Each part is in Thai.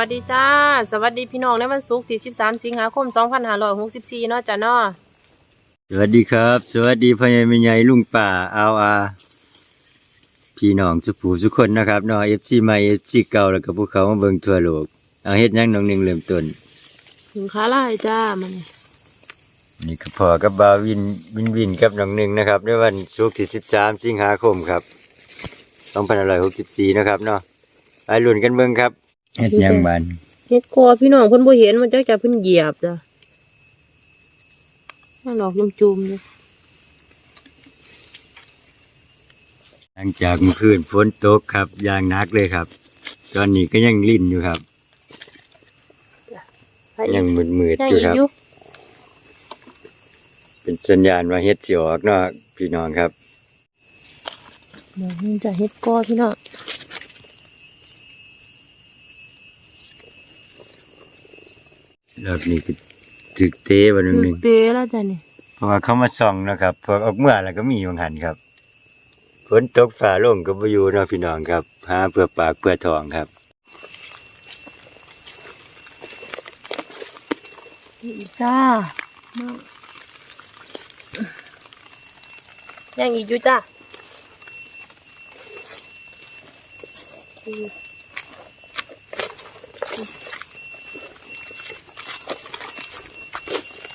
สวัสดีจ้า สวัสดีพี่น้องในวันศุกร์ที่ 13 สิงหาคม 2564 เนาะจ้ะเนาะสวัสดีครับ สวัสดีพ่อใหญ่แม่ใหญ่ลุงป่าเอาอาพี่น้องสุผูสุกคนนะครับเนาะ FC ใหม่ FC เก่าแล้วก็พวกเขามาเบิ่งทั่วโลกเอาเฮ็ดหยังน้องหนึงเริ่มต้นถึงขาลายจ้ามันนี่นี่ก็พอกับบาวินวินวินกับน้องหนึงนะครับในวันศุกร์ที่ 13 สิงหาคมครับ2564 นะครับเนาะไปลุ้นกันเบิ่งครับ เฮ็ดหยังบานเฮ็ดคอพี่น้องเพิ่นบ่เห็นมันจักจะเพิ่นเหยียบจ้ะนั่งดอกจุ่มๆอยู่หลังจากเมื่อคืนฝนตกครับอย่างหนักเลยครับ ตอนนี้ก็ยังลิ่นอยู่ครับ ยังมืดๆยังอยู่อีกครับอยู่เป็นสัญญาณว่าเฮ็ดสิออกเนาะพี่น้องครับ เดี๋ยวมันจะเฮ็ดคอพี่น้อง รอบนี้ก็ถึกเตะวันหถึนึ่กงเตะแล้วจ้ะนี่เพราะว่าเขามาส่องนะครับพวกออกเมื่อแล้วก็มีบางหันครับฝนตกฝ่าลงก็บ่อยู่เนาะพี่น้องครับหาเพื่อปากเพื่อท้องครับอีกจ้ายังอีกอยู่จ้า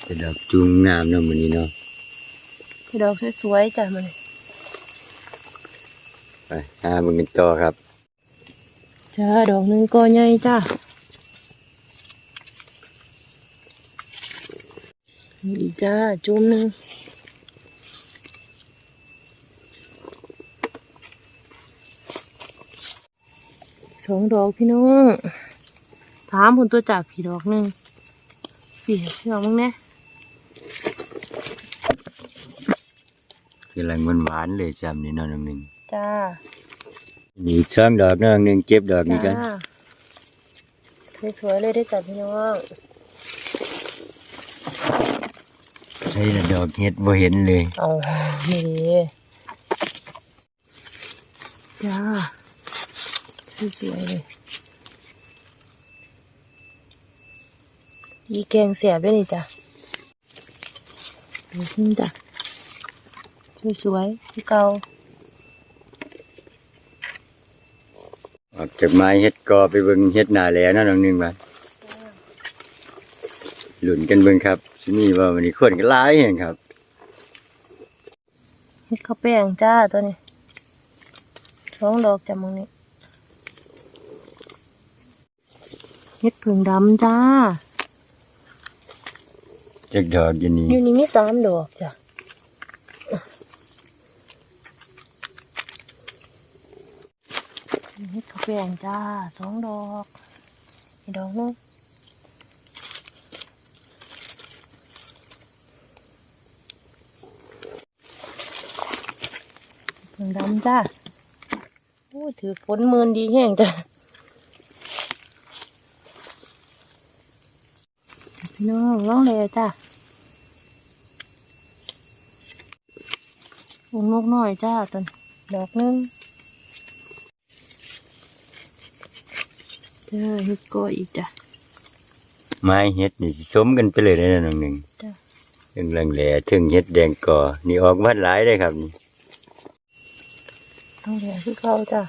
จะดอกจุงน้ำเนาะมื้อนี้เนาะดอกสวยๆจ้ะมันนี่ไปหาเบิ่งกันต่อครับจ้าดอกหนึงก็ใหญ่จ้าอีกจ้าจุ่มหนึงสองดอกพี่น้องสามผลตัวจากพี่ดอกหนึ่งสี่พี่น้องมึงเนี่ย กำลังหวานๆเลยจำนี่เนาะน้องหนึงจ้ามีอีกสองดอกเนาะน้องหนึงเก็บดอกนี้กันจ้าสวยๆเลยได้อจัดพี่น้องใช่ละดอกเฮ็ดบ่เห็นเลยเอานี่ดิจ้าสวยๆเลยยีแกงเสียบด้วยนี่จ้ะดูขึ้นจ้ะ สวยๆที่เก่าออกจากไม้เฮ็ดกอไปเบิ่งเฮ็ดหน้าแหล้วเนาะน้องหนึงบาดหลุนกันเบิ่งครับสิมีว่าวันนี้คนก็หลายแห่งครับเฮ็ดข้าวแป้งจ้าตัวนี้สองดอกจ้ะมึงนี่เฮ็ดผึ่งดำจ้าจักดอกอยู่นี่อยู่นี่มีสามดอกจ้ะเฮ็ดข้าว แป้งจ้าสองดอกอีกดอกนึงผึ่งดำจ้าโอ้ถือฝนมืนดีแห้งจ้ะพี่น้องร้องเลยจ้าลงนกน้อยจ้าต้นดอกนึง จ้าเฮ็ดก็อีกจ้ะไม้เฮ็ดนี่สิสมกันไปเลยนะน้องหนึงจ้ะถึงแรงแหล่ถึงเฮ็ดแดงกอนี่ออกมาหลายได้ครับนี่ต้องเหลือคือเขาจ้ะ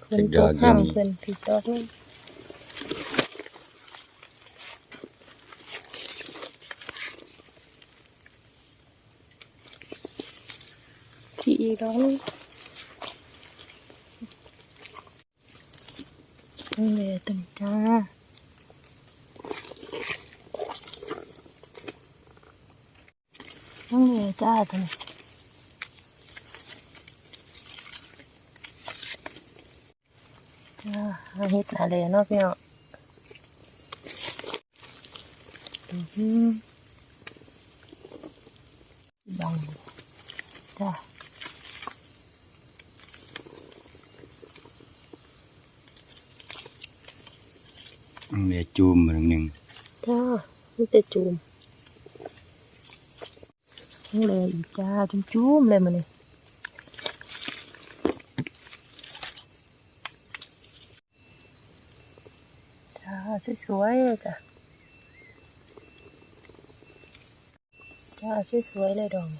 เพิ่นตัวข้ามเพิ่นผิดดอกนึ อีกดอกนึงต้องเหลือตัวนี้จ้าน้องเหนื่อยจ้าตอนนี้จ้าเฮ็ดอะไรเนาะพี่น้องอือบังจ้า เมียจูมเหมืองหนึ่งจ้ามันจะจูมนี่เลยอีกจ้าจุ้มจุ้มเลยมันเลยจ้าสวยสวยเลยจ้าจ้าสวยสวยเลยดอง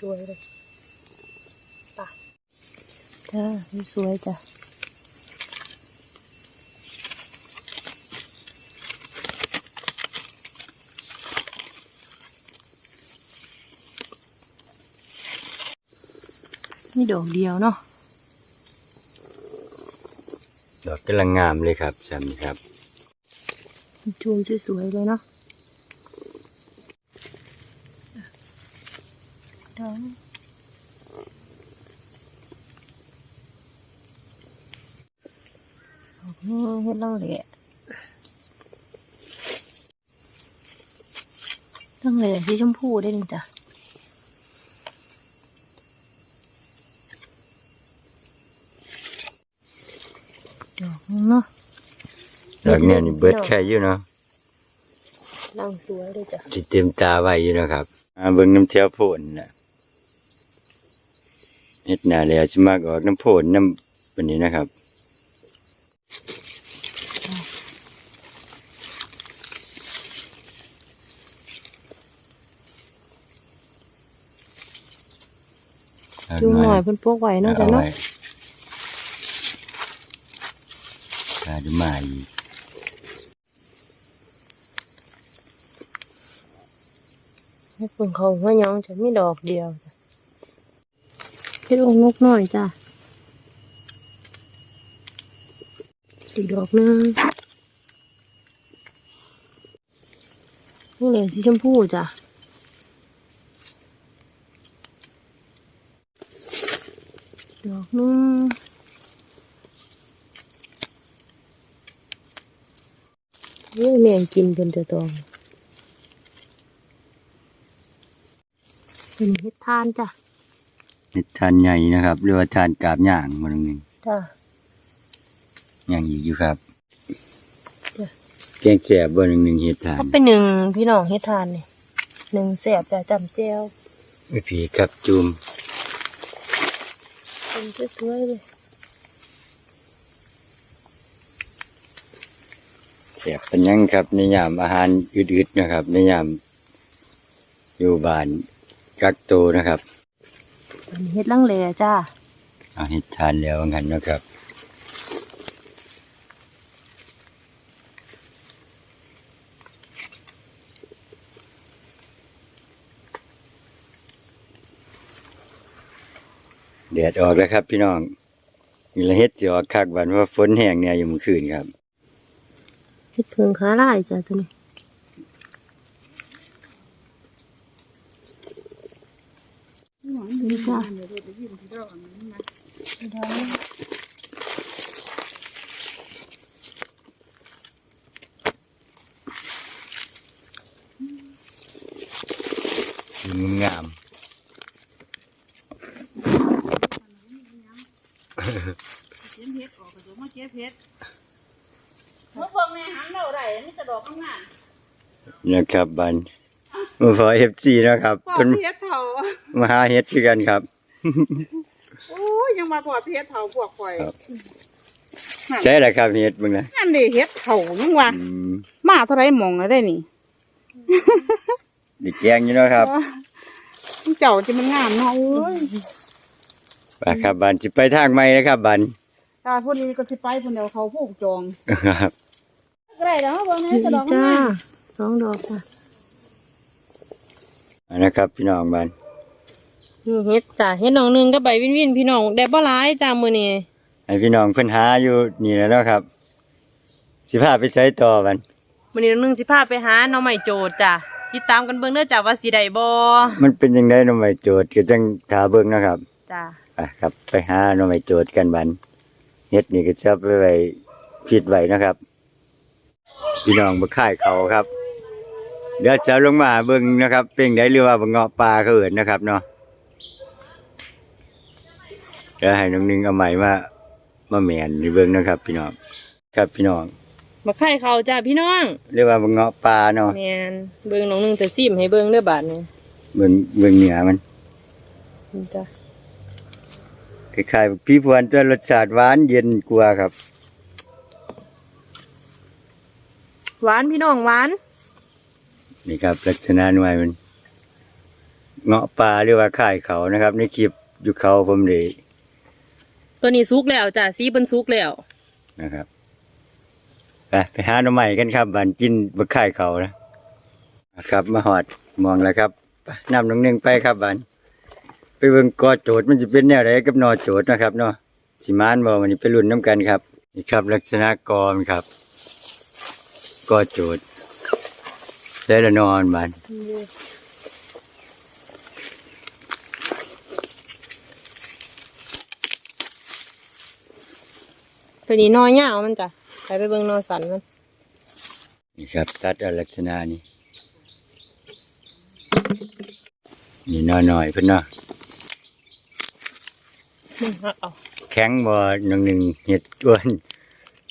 สวยๆเลยไป่ะจ้าสวยๆจ้ะมีดอกเดียวเนาะดอกกำลังงามเลยครับสามีครับ จูมสวยๆเลยเนาะดอกดอกนี้เฮ็ดลังเหละลังเหละสี ชมพูได้นี่จ้ะดอกนึงเนาะดอกเนี่ยนี่เบิดแค่อยู่เนาะลังสวยเลยจ้ะที่เต็มตาไว้อยู่นะครับอ่าเบิ่งน้ำเที่ยวโพนน่ะเฮ็ดหน้าแล้วสิมากออกน้ำโพนน้ำปานนี้นะครับ จุงหน่อยเพิ่นพกไว้เนาะจ้ะเนาะกาดูมาอีกให้เพิ่นเขาหัวหยองจะมีดอกเดียวจ้ะเฮ็ดองค์นกน้อยจ้ะอีกดอกหนึงนี่เหลืองสีชมพูจ้ะดอก หนึงนี่แมงกินเพิ่นจะตองเป็นเฮ็ดทานจ้ะเฮ็ดทานใหญ่นะครับหรือว่าทานกาบย่างมันนึงจ้ะย่างอีกอยู่ครับจ้ะแกงแซ่บบ่หนึงหนึงเฮ็ดทานก็เป็นหนึ่งพี่น้องเฮ็ดทานนี่หนึ่งแสบจ้ะจำเจียวไม่ผีครับจุ่ม เป็นสวยๆเลยแซ่บเป็นหยังครับในยามอาหารอืดๆนะครับในยามอยู่บ้านกักโตวนะครับอันนี้เฮ็ดลังเลจ้ะเอาเฮ็ดทานแล้วงั้นเนาะครับ แดดออกแล้วครับ พี่น้องนี่ละเฮ็ดจะออกคักวันเพราะว่าฝนแห้งเนี่ยอยู่เมื่อคืนครับเฮ็ดเพิงขาลายจ้ะตัวนี้นี่จ้ะดอก อยู่งาม เก็บเห็ดออกกระโดดมาเก็บเห็ดเมื่อพวกแม่หันเราได้นี่จะดอกงาม ๆ นะครับบันมาพอเอฟซีนะครับๆพอเป็นเห็ดเถามาหาเฮ็ดคือกันครับ โอ้ยยังมาพอเห็ดเถาพวกข่อยครับ ใช่แหละครับเฮ็ดมึงนะนั่นดิเห็ดเถายังว่าอืมมาเท่าไรหมองแล้วได้นี่ไดิแกงอยู่เนาะครับเจ้าจะมันงามเนาะโอ้ยไปครับบันสิไปทางใหม่นะครับบันตาพวกนี้ก็สิไปพุ่นเดียวเขาผูกจองครับ ก็ได้แล้วเบิ่งนี่นี่จะดอกจ้างาม สองดอกจ้ะอันนะครับพี่น้องบันนี่เฮ็ดจ้ะเฮ็ดน้องหนึงก็ใบวินวินพี่น้องได้บ่หลายจ้ะมื้อนี้ให้พี่น้องเพิ่นหาอยู่นี่แหล้วเนาะครับ สิพาไปใช้ต่อบันมื้อนี้น้องหนึงสิพาไปหาหน่อไม้โจดจ้ะติดตามกันเบิ่งเด้อจ้ะว่าสิได้บ่มันเป็นยังไงหน่อไม้โจทย์ก็จังถาเบิ่งนะครับจ้ะไปครับ ไปหาหน่อไม้โจทย์กันบันเฮ็ดนี่ก็จะไปไว้ฟิดไว้นะครับ พี่น้องบ่ค่ายเขาครับ เดี๋ยวจะลงมาเบิ่งนะครับเป็นได้หรือว่าบ่เงาะปลาเขาเอิ้นนะครับเนาะเดี๋ยวให้น้องหนึงเอาใหม่มามาแม่นนี่เบิ่งนะครับ พี่น้องครับพี่น้องมาไข่เขาจ้ะพี่น้องเรียกว่าบ่เงาะปลาเนาะแม่นเบิ่งน้องหนึงจะซิมให้เบิ่งเด้อบาดนี้เบิ่งเบิ่งเหนือมันนี่จ้ะคล้ายๆพี่พวนตัวรสชาติหวานเย็นกว่าครับ หวานพี่น้องหวาน นี่ครับลักษณะหน่วยมันเงาะป่าหรือว่าข่ายเขานะครับ ในคลิปอยู่เขาผมเลยตัวนี้สุกแล้วจ้ะสีเป็นสุกแล้วนะครับไปไปหาหน่อใหม่กันครับบันกินบะข่ายเขานะนะครับ มาหอดมองแล้วครับไปนำน้องหนึ่งไปครับบันไปเบิ่งกอโจทย์มันจะเป็นแนวไหนกับนอโจทย์นะครับเนาะสิมานบอวันนี้ไปรุ่นน้ำกันครับนี่ครับ ลักษณะกอมนครับกอโจทย์ ได้ละนอนบันตัวนี้นอยาวมันจ้ะไปไปเบิ่งนอสันมันนี่ครับ ตัดเอาลักษณะนี้นี่นอหน่อยเพิ่นเนาะมันหักเอาแข็งบ่หนึ่งหนึ่งเห็ดอ้วน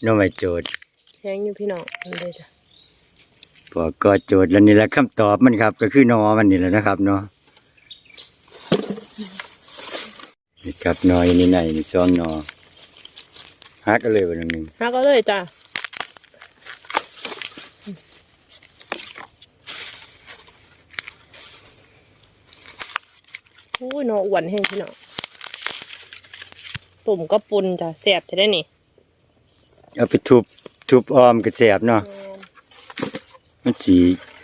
น้องไม่โจทย์แข็งอยู่พี่น้องมันเลยจ้ะ พอก็โจทย์แล้วนี่แหละคำตอบมันครับ ก็คือนอมันนี่แหละนะครับเนาะนี่ครับนออยู่ในในนี่ช่องนอฮักเอาเลยวันหนึ่งหักเอาเลยจ้ะโอ้ยนออ้วนแห้งพี่น้องตุ่มก็ปุ่นจ้ะแสบจะได้นี่ เอาไปทุบทุบออมกระแสบเนาะ มันสี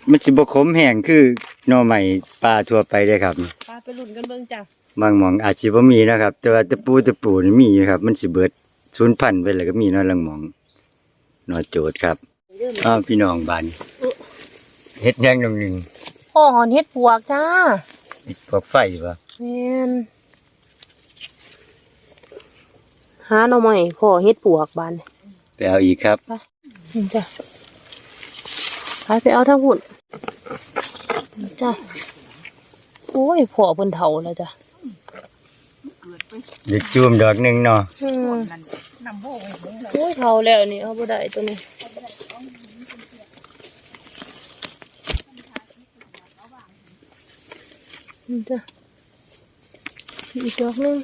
มันสิบ่ขมแห้งคือหนอใหม่ปลาทั่วไปเลยครับปลาไปลุ่นกันเบิ่งจ้ะบางหมองอาจสิบ่มีนะครับ แต่ว่าตะปูตะปูนี่มีอยู่ครับ มันสิเบิดสูญพันธุ์ไปแล้วก็มีเนาะลังหมองนอโจทย์ครับอ้าวพี่น้องบ้านเฮ็ดหยังหนงหนึ่งพ่อหอนเฮ็ดปวกจ้าเฮ็ดพวกไฟบ่แม่นหาหน่อใหม่พ่อเฮ็ดปวกบานไปเอาอีกครับนี่จ้ะ ไปไปเอาทั้งหุ่นนี่จ้ะโอ้ยพ่อเพิ่นเฒ่าแล้วจ้ะเกิดไปเดี๋ยวจูมดอกหนึงเนาะอืมนั่นนำโบไว้เบิ่งแล้วโอ้ยเฒ่าแล้วนี่เอาบ่ได้ตัวนี้นี่จ้ะอีกดอกหนึง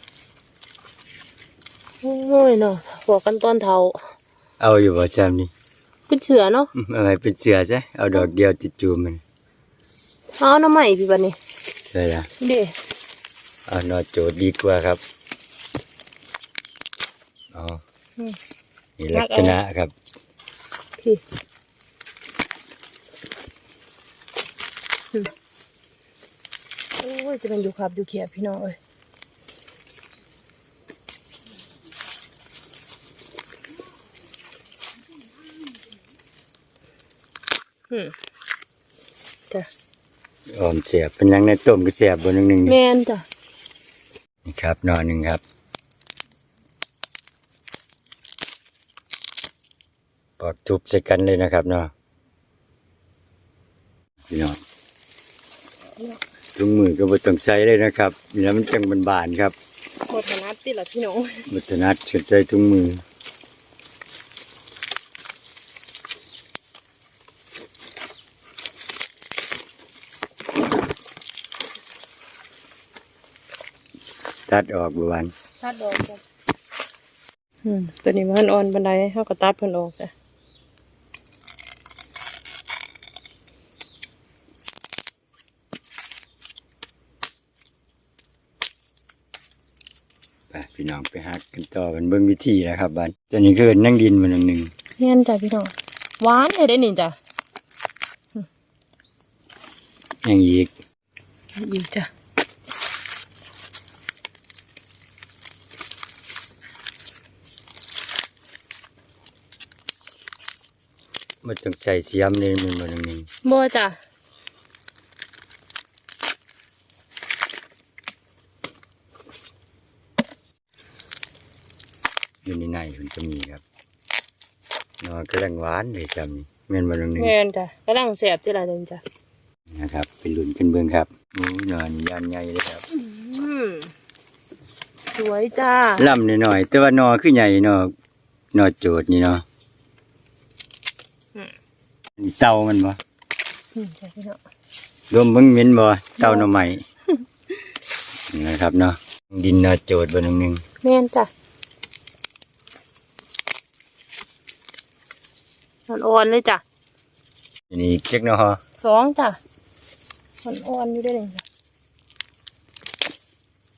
โอ้ยเนาะบอกกันตอนเฒ่าเอาอยู่บ่ซ้ำนี่ เป็นเสือเนาะอืมเอาไว้เป็นเสือซะเอาดอกเดียวติดจูมมันเอาหน้ำใหม่พี่บันนี้ใช่ละเด้เอานอโจทย์ดีกว่าครับอ๋ออืมนี่ลักษณะครับพี่อืมโอ้ยจะเป็นอยู่ครับอยู่เขียบพี่น้องเอ้ย อืมจ้ะออมเสียบเป็นหยังในต้มก็เสียบบ่หนึงหนึงแมนี่นจ้ะนี่ครับนอหนึงครับปอกทุบใส่กันเลยนะครับเนาะพี่น้องถุงมือก็บ่ต้องใส่เลยนะครับนี่นะมันจังบานๆครับหมดนัดติละพี่น้องบัตนัดเชิดใจถุงมือ ตัดออกบวันตัดออกจ้ะอืมตัวนี้มันอ่อนบันไดเขาก็ตัดเพิ่นออกจ้ะไปพี่น้องไปหักกันต่อเป็นเบิ่งวิธีนะครับบันตัวนี้คือนั่งดินมันหนึ่งแม่นจ้ะพี่น้องหวานเลยได้นี่จ้ะยังอีกอีกจ้ะ มันต้องใส่เสียมเลยมันมันหนึ่งบ่จ้ะอยู่ในในมันจะมีครับนอนกำลังหวานเลยจำนี่แม่นมันหนึ่งแม่นจ้ะกำลังแสบที่ละเดินจ้ะนะครับไปลุ้นกันเบิ่งครับโอ้ยนอนยานใหญ่เลยครับอืมสวยจ้าล่ำหน่อยๆแต่ว่านอคือใหญ่เนอนอโจดนี่เนาะนี่ เต่ามันบ่อืมจ้ะพี่น้องรวมเบิ่งเหม็นบ่เต่าหน่อใหม่นี่นะครับเนาะดินนาโจดบนหนึ่งหนึ่งแม่นจ้ะอ่อนๆเลยจ้ะอันนี้เจ๊กเนาะฮะสองจ้ะอ่อนๆอยู่ได้เลยจ้ะ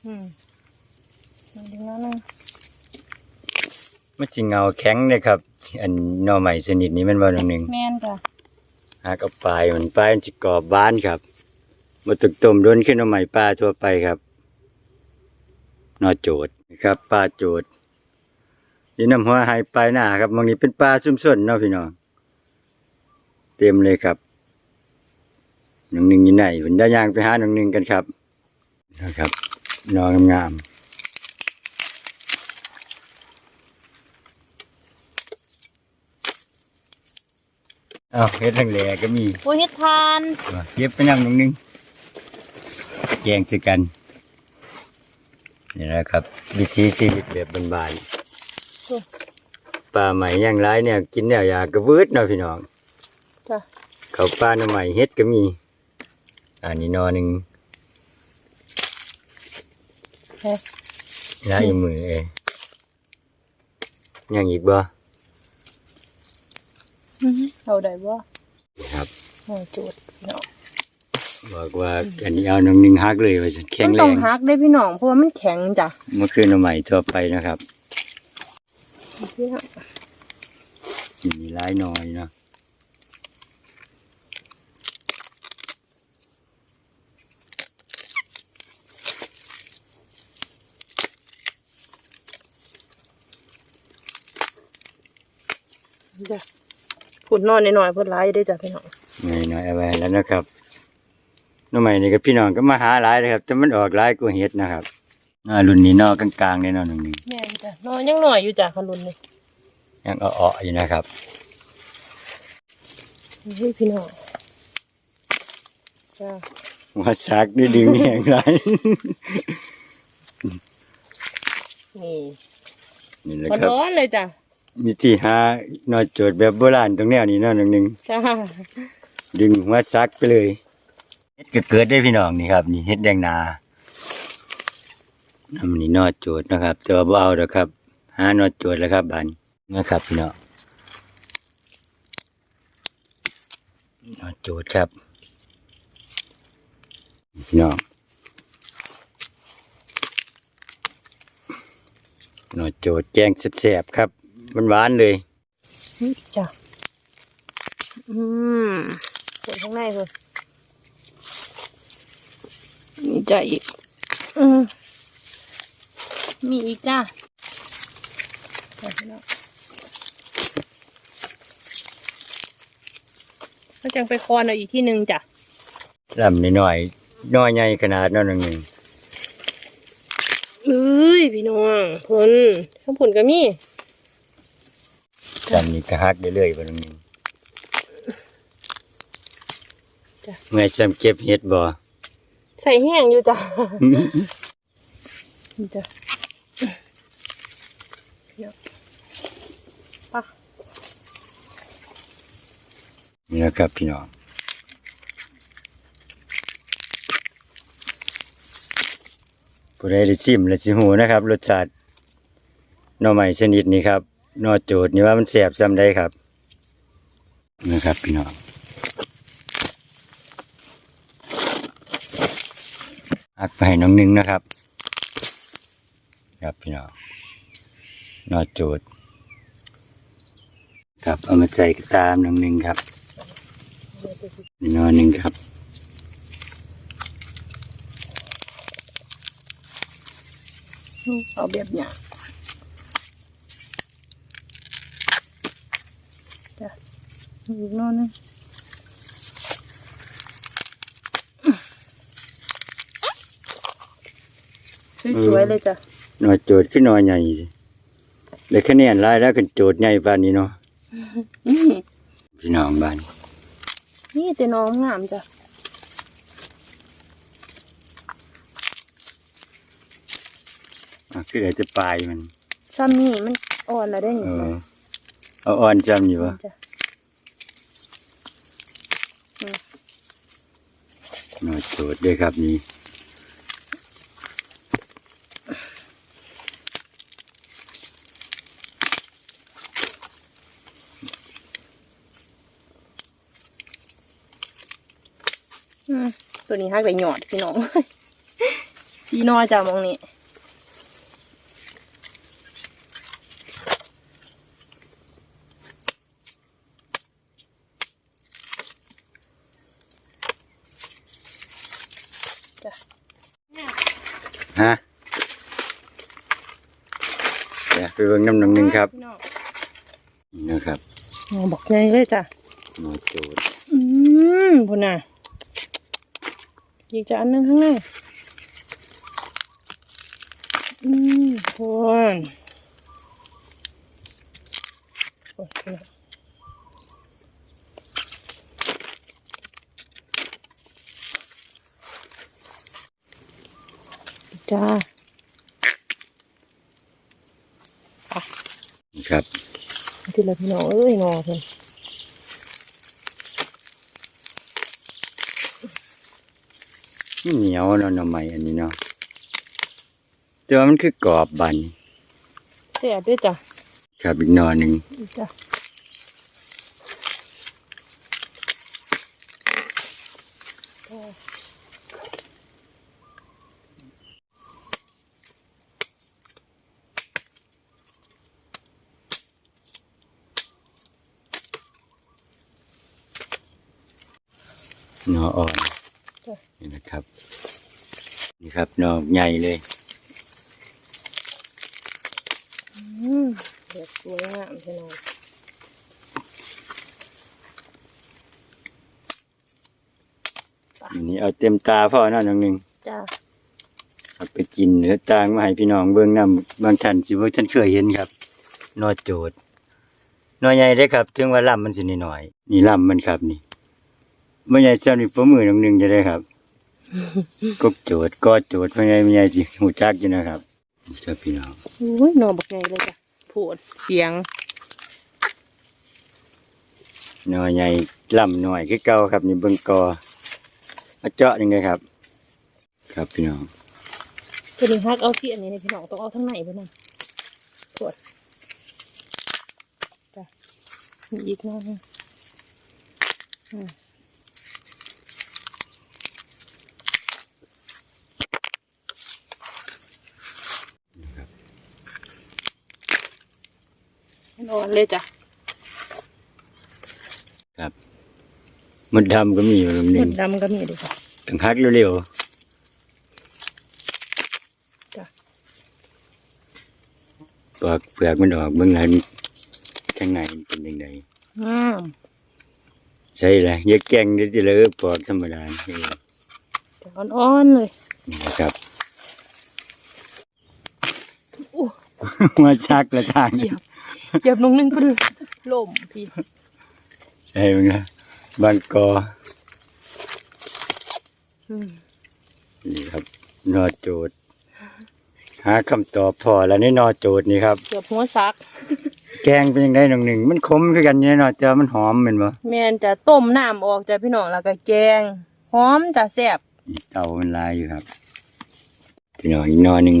อืมมันดึงแล้วนึง มันจิเงาแข็งเลยครับ อันหนอใหม่ชนิดนี้มันบนหนึ่งหนึ่งแม่นจ้ะหากเอาปลายมันปลายมันจะกรอบบานครับมาตึกต้มโดนขึ้นหนอใหม่ปลาทั่วไปครับนอโจดนะครับปลาโจดนี่น้ำหัวหายปลายหน้าครับบางนี้เป็นปลาซุ่มส่วนเนาะพี่น้องเต็มเลยครับหนึ่งหนึ่งอยู่ไหนผมได้ย่างไปหาหนึ่งหนึ่งกันครับนะครับนองงามๆ อาเฮ็ดทั้งแหล่ก็มีโอ้เฮ็ดทานเย็บไปนำหนึ่งหนึ่งแกงสิกัน นี่นะครับ วิธีชีวิตแบบบานๆปลาใหม่ย่างไรเนี่ย กินเนี่ยอยากกระวืดเนาะพี่น้องจ้ะเขาวปลาหน่อใหม่เฮ็ดก็มี อันนี้นอหนึ่งเฮ้ยล้ายมือเองยังอีกบ่ เอาได้บ่ครับโอ้จุดพี่น้องบอกว่าอันนี้เอาหนึ่งหนึ่งฮักเลยว่าฉันแข็งมันแรต้องงหักได้พี่น้องเพราะว่ามันแข็งจ้ะเมื่อคืนหน่อใหม่ทั่วไปนะครับพี่น้องมีร้ายน้อยเนาะจ้ะ พูดนอนหน่อยๆเพิ่นหลายได้อจ้ะพี่น้องหน่อยน้อยเอาไว้แล้วนะครับหน่อใหม่นี่ก็พี่น้องก็มาหาหลายนะครับแต่มันออกหลายกว่าเห็ดนะครับน่ารุ่นนี้นอกกลางๆเลยเนาะหนึ่งหนึ่งแม่นจ้ะนอนยังหน่อยอยู่จ้ะคันรุนนี่ยังเอาๆอยู่นะครับเฮ้ยพี่น้องจ้ะหัว่าซักด้วยดึงแหงไรนี่นี่แหละมันครับ ร้อนเลยจ้ะ วิธีหาหนอโจทย์แบบโบราณตรงแนวนี้เนาะหนึ่งหนึ่งจ้ะดึงหัวซักไปเลยเฮ็ดก็เกิดได้พี่น้องนี่ครับนี่เฮ็ดแดงนาอันนี้นอโจทย์นะครับ แต่ว่าบ่เอาดอกครับ หานอโจทย์แล้วครับบันนะครับพี่น้องนอโจทย์ครับพี่น้องนอโจทย์แกงแซ่บๆครับ มันหวานๆเลยนี่จ้ะอืมเปิดข้างในเลยมีจ้ะอีกอืมมีอีกจ้ะจ้ะพี่น้องก็จังไปคอนเอาอีกที่หนึ่งจ้ะลำน้อยๆน้อยใหญ่ขนาดนั้นหนึ่งเอ้ยพี่น้องผลข้าวผลก็มี จำนี่ก็ฮักเรื่อยๆไปตรงนี้จ้ะ เมื่อจำเก็บเห็ดบ่ ใส่แห้งอยู่จ้ะนี่จ้ะเดี๋ยวปะนี่นะครับพี่น้องผู้ใดได้ชิมและสิหูนะครับ รสชาติหน่อใหม่ชนิดนี้ครับห นอโจดนี่ว่ามันแสบซ้ำได้ครับนะครับพี่น้องอักไปให้น้องหนึงนะครับ ครับพี่น้องนอโจดครับเอามาใส่กระตามหนึ่งหนึ่งครับนอนหนึ่งครับเอาแบบหยาบจ้ะ อีกโน่นนึงสวยๆเลยจ้ะนอโจทย์ขึ้นนอใหญ่สิเลยคะแนนไล่แล้วกันโจทย์ใหญ่ปานนี้เนาะอืมพี่น้องบ้านนี่แต่น้องงามจ้ะอะคือได้แต่ปลายมันซ้ำนี่มันอ่อนแล้วได้เอนี่อเอาอ่อนจำอยู่ปะ สปิดด้วยครับนี่ตัวนี้ฮักไปหยอดพี่น้อง สีนอจ้ามองนี่ เดี๋ยวไปเบิ่งน้ำหนึ่งหนึ่งครับพี่น้องนี่นะครับงอบอกไงเลยจ้ะนอโจดอืมพุ่นน่ะอีกจะอันหนึงข้างในอืมพุ่นโอ้ยพุ่นน่ะจ้า ครับทีละพี่น้องเอ้ยนอเพิ่นเหนียวเนาะหน่อไม้อันนี้เนาะแต่ว่ามันคือกรอบบันแซ่บด้วยจ้ะครับอีกหนอหนึ่งอีกจ้ะจ้ะ หนออ่อน จ้ะ นี่นะครับ นี่ ครับหนอใหญ่เลยอืมเด็ดสวยงามพี่น้องอันนี้เอาเต็มตาพ่อเนาะน้องหนึ่งจ้าเอาไปกินแล้วต่างมาให้พี่น้องเบิ่งนํบางท่านสิบ่ท่านเคยเห็นครับนอโจดนอใหญ่เด้อครับ ถึงว่าลำมันสิน้อยๆนี่ลำมันครับนี่บ่ใหญ่เจ้านี่ฝ่มือน้องหนึ่งจะได้ครับ กบโจดกอโจดบ่ใหญ่บ่ใหญ่สิฮู้จักอยู่นะครับนี่ครับพี่น้องอุ้ยนอบักใหญ่เลยจ้ะพูดเสียงนอใหญ่ลำน้อยคือเก่าครับนี่เบิ่งกอเอาเจาะจังไดครับ ครับพี่น้องตัวนี้ฮักเอาเสียนนี่ให้พี่น้องต้องเอาทั้งในไปนั่นปวดจ้ะมีอีกหน้อยหนึง อืมมันอ่อนเลยจ้ะมดดำก็มีอยู่น้องหหมนึ่งดดำก็มีเลยจ้ะต้องหักเร็วจ้ะๆปอกเปลือกมันออกเบิ่งแล้วนี่ข้างในมันเป็นจังไดอืมใช่เลยอย่าแกล้งเดี๋ยวจะเลอะปอกธรรมดานี่จะอ่อนๆเลยนะครับ อู้ มาชักละทาง เหยียบ เหยียบลงนึงก็ล่มพี่ใช่ไหมครับบางกออืมนี่ครับนอโจดหาคำตอบพอแล้วนี่นอโจดนี่ครับ เกือบหัวซัก แกงเป็นยังไงหนึ่งหนึ่งมันขมคือกันเนี่ยเนาะแต่ว่ามันหอมเหม็นบ่แม่นจะต้มน้ำออกจากพี่น้องแล้วก็แกงหอมจะแซ่บนี่เตามันลายอยู่ครับพี่น้องอีกนอหนึ่ง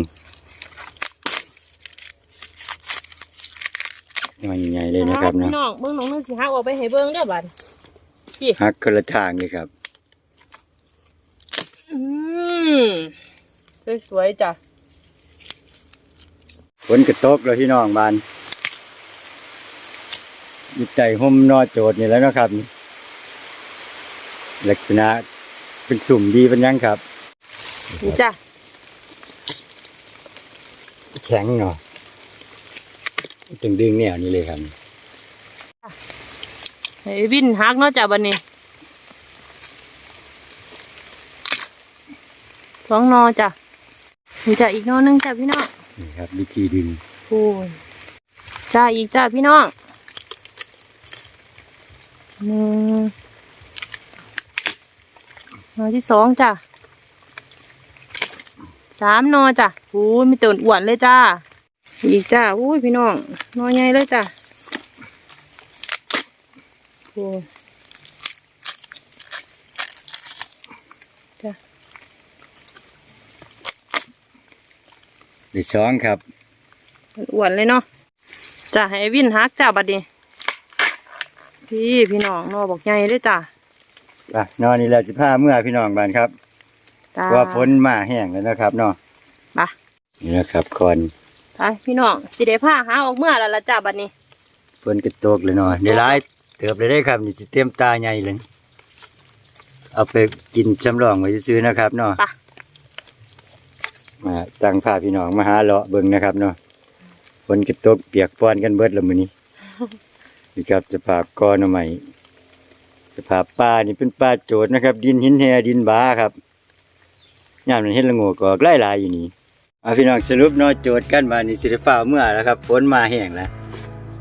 นอใหญ่ๆเลยนะครับเนาะพี่น้องเบิ่งน้องนึงสิฮักออกไปให้เบิ่งเด้อบัดหักคนละทางเลยครับ อืมสวยๆจ้ะฝนกระตกแล้วพี่น้องบานอยู่ใจห่มนอโจดนี่แล้วเนาะครับนี่ลักษณะเป็นสุ่มดีเป็นหยังครับนี่จ้ะแข็งเนาะ ตึงดึงแนวนี้เลยครับให้วินฮักเนาะจ้ะบัดนี้สองนอจ้ะนี่จ้ะอีกนอหนึงจ้ะพี่น้องนี่ครับวิธีดึงโอ้ยจ้าอีกจ้าพี่น้องหนึ่งนอที่สองจ้ะสามนอจ้ะโอ้ยมีเตือนอ้วนเลยจ้า อีกจ้าอุ้ยพี่น้องนอใหญ่เลยจ้ะโอ้ยจ้ะหรือสองครับอ้วนเลยเนาะจ้ะให้วินฮักจ้าบัดนี้พี่พี่น้องนอบอกใหญ่เลยจ้ะไปนอนนี่แหละสิพาเมื่อพี่น้องบ้านครับจ้าว่าฝนมาแห้งแล้วนะครับเนาะไปนี่นะครับคอน ไปพี่น้องสิได้ผ้าหาออกเมื่อแล้วละจ้าบัดนี้ฝนกระตกเลยเนาะได้ร้ายเติบเลยได้ครับนี่สิเต็มตาใหญ่เลย เอาไปกินจำลองไว้ซื้อๆนะครับเนาะไปมาตั้งพาพี่น้องมาหาเลาะเบิ่งนะครับเนาะฝนกระตกเปียกป้อนกันเบิดแล้วมื้อนี้นี่ครับสภาพกอหน่อไม้สภาพป่านี่เป็นป่าโจดนะครับ ดินหินแหดินบาครับยามนั้นเฮ็ดละโงกออกหลายๆอยู่นี่เอาพี่น้องสรุปเนาะโจทย์กันบานนี้สิได้ฟ้าวเมื่อแล้วครับฝนมาแห้งแล้ว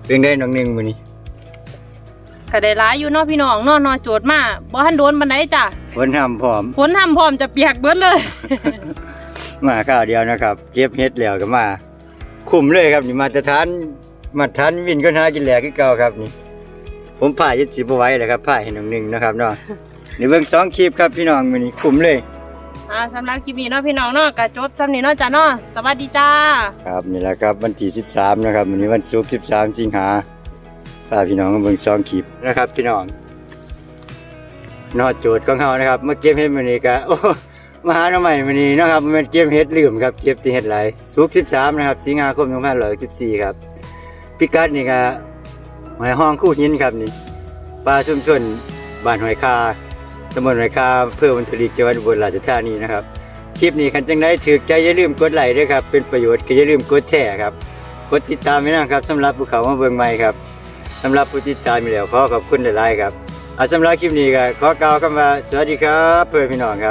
เป็นได้น้องหนึงมื้อนี้ก็ได้ร้ายอยู่เนาะพี่น้องเนาะนอโจทย์มาบ่ทันโดนบันไดจ้ะฝนห้ำพร้อม ฝนทำพร้อมจะเปียกเบิดเลย มาข้าวเดียวนะครับ เก็บเฮ็ดแล้วก็มา คุ้มเลยครับนี่มาตรฐานมาตรฐานวินก็หากินแหลกคือเก่าครับนี่ ผมผ่ายึดสิบ่ไหว้แล้วครับผ่าให้น้องหนึงนะครับเนาะนี่เบิ่งสองคลิปครับพี่น้องมื้อนี้คุ้มเลย อ่าสำหรับคลิปนี้เนาะพี่น้องเนาะก็จบสำนี้เนาะจ้ะเนาะสวัสดีจ้า ครับนี่แหละครับวันที่13นะครับวันนี้วันศุกร์13 สิงหาพาพี่น้องมาเบิ่งสองคลิปนะครับ พี่น้องนอโจทย์ของเฮานะครับเมื่อเก็บเฮ็ดมื้อนี้ก็โอ้มาหาหน่อใหม่มื้อนี้นะครับมันเก็บเฮ็ดลืมครับเก็บที่เฮ็ดหลายศุกร์13นะครับ สิงหาคม2514ครับพิกัดนี่ก็หอยห้องคู่หินครับนี่ป่าชุมชนบ้านหอยคา ตำบลหอยคาเพื่อวันทรีจังหวัดอุบลราชธานีนะครับ คลิปนี้คันจังได้ถือใจอย่าลืมกดไลค์ด้วยครับ เป็นประโยชน์ก็อย่าลืมกดแชร์ครับ กดติดตามไว้นะครับสำหรับภูเขามาเบิงใหม่ครับสำหรับผู้ติดตามมีแล้วขอขอบคุณหลายๆครับอาสำหรับคลิปนี้ก็ขอกล่าวคำว่าสวัสดีครับ เพื่อนพี่น้องครับ